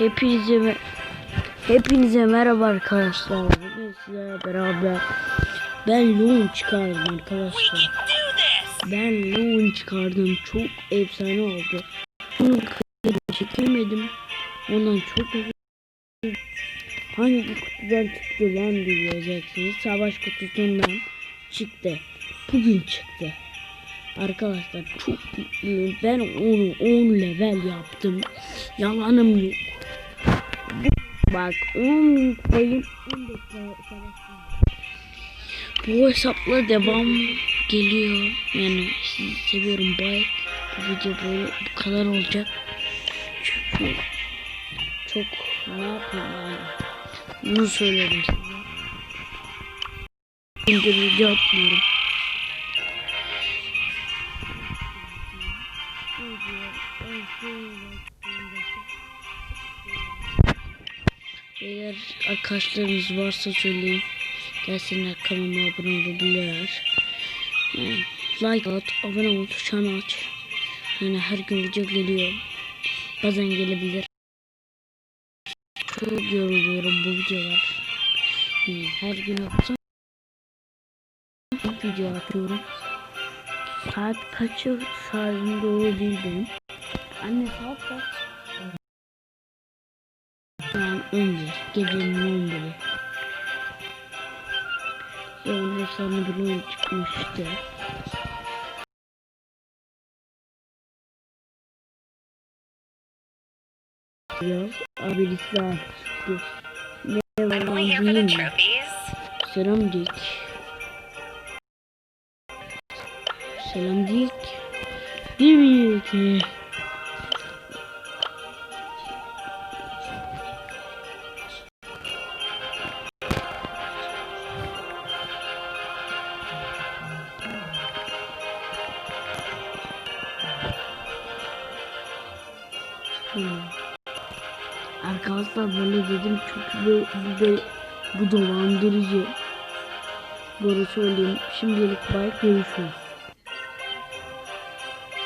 Hepinize Hepinize merhaba arkadaşlar. Bugün sizlerle beraber ben loon çıkardım arkadaşlar. Ben loon çıkardım. Çok efsane oldu. Bunu kıyıda çekemedim. Ondan çok. Hangi kutudan çıktı lan diyeceksiniz. Savaş kutusundan çıktı. Bugün çıktı. Arkadaşlar çok mutluyum. Ben onu 10 level yaptım. Yalanım yok. Bak 10 bin koyun 15 savaştım. Bu hesapla devam geliyor. Yani sizi seviyorum. Bye. Bu video böyle bu kadar olacak. Çünkü çok ne yapayım yani. Bunu söyledim size. Şimdi video atmıyorum. Eğer arkadaşlarınız varsa söyleyin. Gelsinler kanalıma abone olabilirler. Yani like at, abone ol, çan aç. Yani her gün video geliyor. Bazen gelebilir. Çok yoruluyorum bu videolar. Yani her gün yapsam video atıyorum. Saat kaçı saatin doğru değil benim. Anne saat kaç? An 11. Gecenin 11'i. Ya onun efsane bir oyun çıkmıştı. Biraz daha çıktı. Ne var lan bilmiyorum. Selam dik. Selam dik. Bir bir iki. Hmm. Arkadaşlar böyle dedim çünkü bu, bu, be- bu dolandırıcı. Doğru söyleyeyim. Şimdilik bye görüşürüz.